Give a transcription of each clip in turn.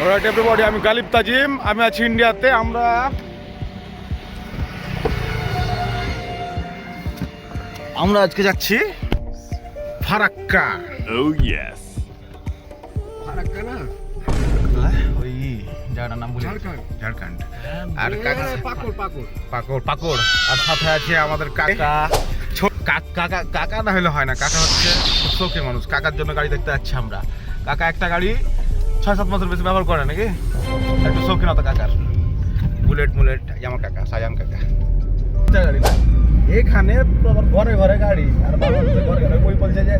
Alright everybody আমি গালিব তাজিম আমি আছি ইন্ডিয়াতে আমরা আমরা আজকে যাচ্ছি ফারাক্কা। Oh yes. ফারাক্কা না? ওই জায়গাটার নাম বলি ঝাড়খণ্ড। ঝাড়খণ্ড। আর কাকা পাকড় পাকড়। পাকড় পাকড়। আর সাথে আছে আমাদের কাকা। কাকা কাকা না হলে হয় না। কাকা হচ্ছে মানুষ। কাকার জন্য গাড়ি দেখতে যাচ্ছি আমরা। কাকা একটা গাড়ি। ছয় সাত বছর বেশি ব্যবহার করে নাকি? একটু শৌখিনতা কাকার। বুলেট মুলেট আমার কাকা সাজান কাকা। গাড়ি না। এখানে আবার ঘরে ঘরে গাড়ি আর বাংলাদেশের ঘরে ঘরে ওই বলছে যে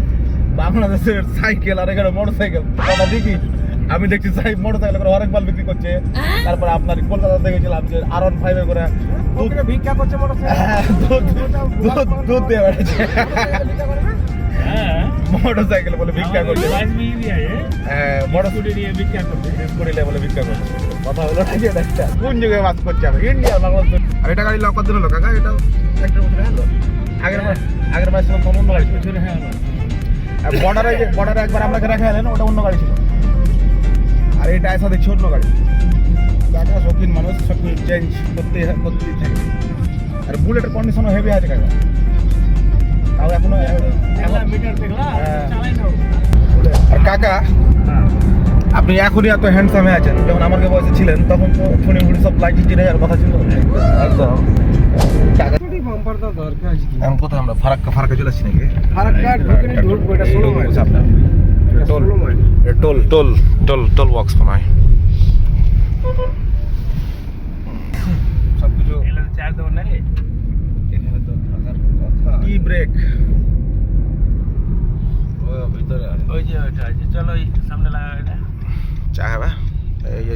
বাংলাদেশের সাইকেল আর এখানে মোটর সাইকেল কথা দেখি আমি দেখছি সাই মোটর সাইকেল করে অনেক মাল বিক্রি করছে। তারপর আপনার কলকাতা দেখেছিলাম যে আর ওয়ান ফাইভে করে দুধ ভিক্ষা করছে মোটর হ্যাঁ, দুধ দুধ দুধ দিয়ে বেড়েছে মোটর সাইকেল বলে ভিক্ষা করছে হ্যাঁ মোটর স্কুটিলে বলে ভিক্ষা করছে কথা হলো না যে একটা। কোন জায়গায় বাস করছে আমি ইন্ডিয়া বাংলাদেশ আর এটা গাড়ি লকার দিল কাকা? এটা একটা বছর হলো আগের মাস আগের মাস ছিল গাড়ি ছিল? বর্ডারে যে বর্ডারে একবার রেখে ওটা অন্য গাড়ি ছিল। আর এটা এসে দেখছি অন্য গাড়ি। কাকা শৌখিন মানুষ সব কিছু চেঞ্জ করতে করতেই থাকে। আর বুলেটের কন্ডিশনও হেভি আছে কাকা। তাও এখনও আর কাকা আপনি এখনই এত হ্যান্ডসাম হয়ে আছেন যখন আমাকে বয়সে ছিলেন তখন তো ফোনে ফুড়ি সব লাইট চিনে যাওয়ার কথা ছিল একদম কাকা বাম্পার তো দরকার এখন কোথায় আমরা ফারাক্কা ফারাক্কা চলে আসছি নাকি ফারাক্কা ঢুকে ঢুকবো এটা ষোলো mile toll toll toll toll toll box মনে হয় সব কিছু এখানে তো থাকার কথা টি ব্রেক ও ভিতরে চা খাবে এই হচ্ছে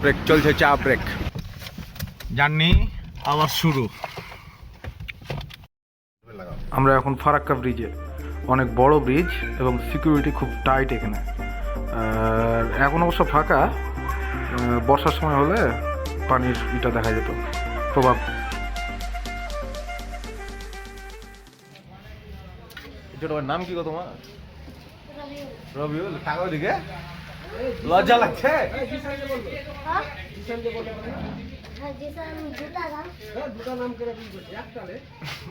ব্রেক চলছে চা ব্রেক জার্নি আবার শুরু। আমরা এখন ফারাক্কা ব্রিজে। অনেক বড় ব্রিজ এবং সিকিউরিটি খুব টাইট এখানে। আর এখন অবশ্য ফাঁকা। বর্ষার সময় হলে পানির ইটা দেখা যেত। প্রভাব। নাম কি গো তোমার? রবিউল। দিকে লজ্জা লাগছে?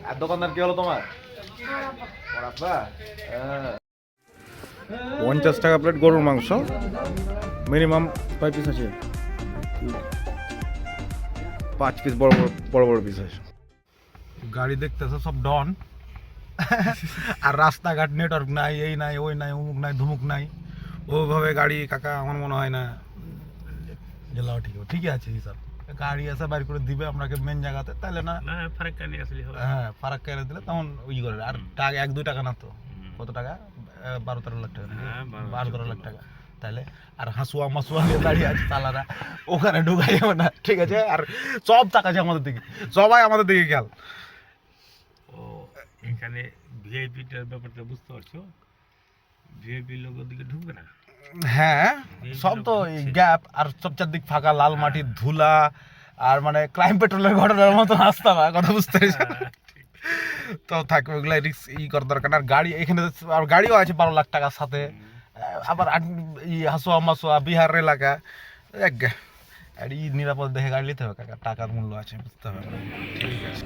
আর দোকানদার কি হলো তোমার? হ্যাঁ। পঞ্চাশ টাকা প্লেট গরুর মাংস। মিনিমাম কয় পিস আছে। পাঁচ পিস বড় বড় বড় বড় পিস আছে। গাড়ি দেখতেছে সব ডন। আর রাস্তাঘাট নেটওয়ার্ক নাই এই নাই ওই নাই অমুক নাই ধুমুক নাই। ওইভাবে গাড়ি কাকা আমার মনে হয় না। গেলাও ঠিক। ঠিকই আছে হিসাব গাড়ি এসে বাইর করে দিবে আপনাকে মেন জায়গাতে তাহলে না? হ্যাঁ ফারাক কেটে দিলে তখন ওই করে। আর টাকা এক দুই টাকা না তো? কত টাকা? বারো তেরো লাখ টাকা। নাকি? বারো তেরো লাখ টাকা। তাহলে আর হাসুয়া মাসুয়া নিয়ে দাঁড়িয়ে আছে তালারা ওখানে ঢুকাই যাবে না। ঠিক আছে আর সব টাকা আছে আমাদের দিকে। সবাই আমাদের দিকে খেয়াল। ও এখানে ভিআইপিটার ব্যাপারটা বুঝতে পারছ? ভিআইপি লোক দিকে ঢুকবে না? হ্যাঁ সব তো গ্যাপ আর সব চারদিক ফাঁকা লাল মাটির ধুলা আর মানে ক্রাইম পেট্রোলের ঘটনার মতো রাস্তা বা কথা বুঝতে পেরেছ? তো থাকবে ওগুলো রিক্স ই করার দরকার আর গাড়ি এখানে আর গাড়িও আছে বারো লাখ টাকার সাথে। আবার ই হাসুয়া মাসুয়া বিহার এলাকা এক মূল্য আছে, বুঝতে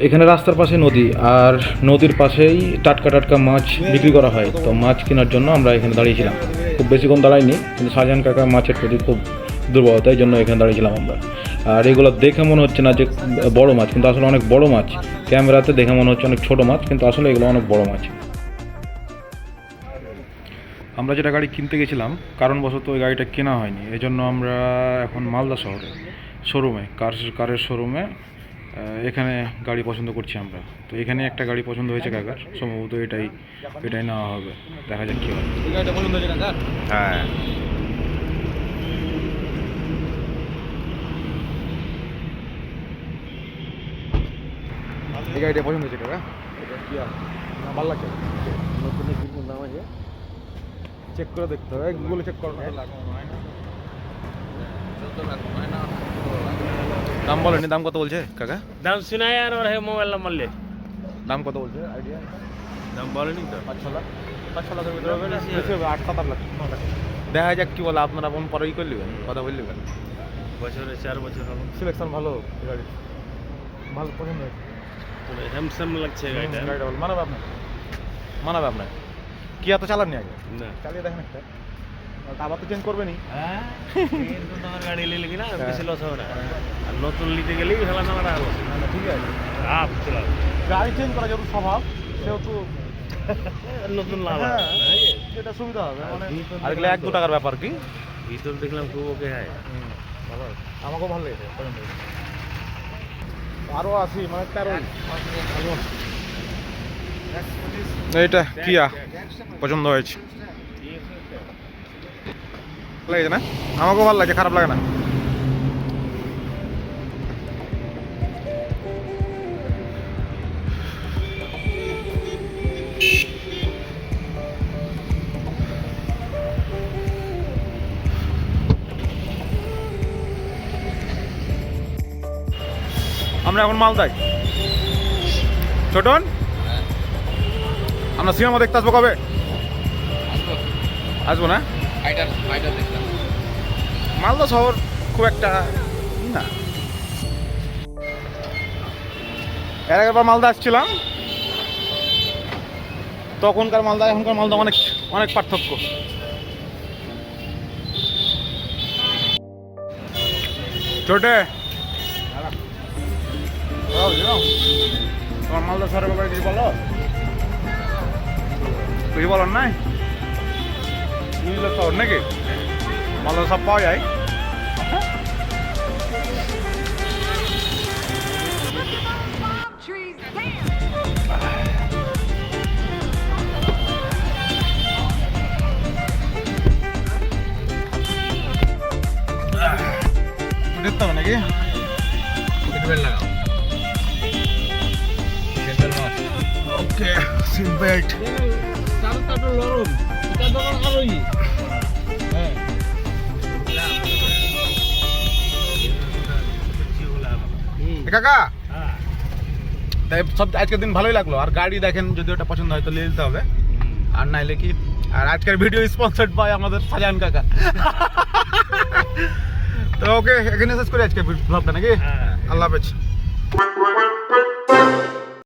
এখানে রাস্তার পাশে নদী, আর নদীর পাশেই টাটকা টাটকা মাছ বিক্রি করা হয়। তো মাছ কেনার জন্য আমরা এখানে দাঁড়িয়েছিলাম। খুব বেশিক্ষণ দাঁড়াইনি কিন্তু শাহজাহান কাকা মাছের প্রতি খুব দুর্বল তাই জন্য এখানে দাঁড়িয়েছিলাম আমরা। আর এগুলো দেখে মনে হচ্ছে না যে বড় মাছ, কিন্তু আসলে অনেক বড় মাছ। ক্যামেরাতে দেখে মনে হচ্ছে অনেক ছোট মাছ, কিন্তু আসলে এগুলো অনেক বড় মাছ। আমরা যেটা গাড়ি কিনতে গেছিলাম কারণবশত ওই গাড়িটা কেনা হয়নি। এজন্য আমরা এখন মালদা শহরে শোরুমে কার কারের শোরুমে এখানে গাড়ি পছন্দ করছি আমরা। তো এখানে একটা গাড়ি পছন্দ হয়েছে কাকার সম্ভবত এটাই এটাই নেওয়া হবে। দেখা যাক কি হবে হ্যাঁ। এই গাড়িটা পছন্দ হয়েছে কাকা? ভালো লাগছে নতুন নাম আছে। চেক করে দেখতে হবে। গুগলে চেক করো দাম বলেনি দাম কত বলছে কাকা? দাম শোনায় আর ওর মোবাইল নাম্বার লে। দাম কত বলছে? আইডিয়া দাম বলেনি তো। পাঁচ ছ লাখ। পাঁচ ছ লাখের ভিতরে হবে আট সাত আট লাখ। দেখা যাক কি বলে আপনারা মন পরে ই করে নেবেন কথা বলে নেবেন। বছরে চার বছর হলো সিলেকশন ভালো গাড়ি। ভালো পছন্দ হয়েছে। হ্যামস্যাম লাগছে গাড়িটা। গাড়িটা ভালো। মানাবে আপনার? মানাবে আপনার? কি এত চালাননি আগে? না। চালিয়ে দেখেন একটা। আর আবার তো চেঞ্জ করবেনি হ্যাঁ গাড়ি নিলে কিনা বেশি লস হবে না। আর নতুন নিতে গেলেই না ঠিক আছে। গাড়ি চেঞ্জ করা যেহেতু স্বভাব সেহেতু নতুন লাভ হ্যাঁ, সুবিধা হবে মানে আর এগুলো এক দু টাকার ব্যাপার কি? ভিতর দেখলাম খুব ওকে হয়। ভালো আমাকেও ভালো লেগেছে আরও আছি মানে তেরো এইটা কিয়া? পছন্দ হয়েছে। লেগেছে না? আমাকেও ভালো লাগে খারাপ লাগে না। আমরা এখন মালদায়। ছোটন? আমরা সিনেমা দেখতে আসব কবে? আসব। না? মালদা শহর খুব একটা না। এর আগেবার মালদা আসছিলাম। তখনকার মালদা এখনকার মালদা অনেক অনেক পার্থক্য। ছোটে তোমার মালদা শহরের ব্যাপারে কিছু বলো? কিছু বলার নাই? বুঝলো শহর নাকি? মালদা সব পাওয়া যায়। দেখতে হবে নাকি? ওকে সিট বেল্ট এটা হ্যাঁ। কাকা? হ্যাঁ। তাই সব আজকের দিন ভালোই লাগল। আর গাড়ি দেখেন যদি ওটা পছন্দ হয় তো নিয়ে নিতে হবে। আর নাইলে কি? আর আজকের ভিডিও স্পন্সার্ড বাই আমাদের সাজান কাকা। তো ওকে এখানে শেষ করি আজকে ব্লগটা নাকি? হ্যাঁ। আল্লাহ হাফেজ।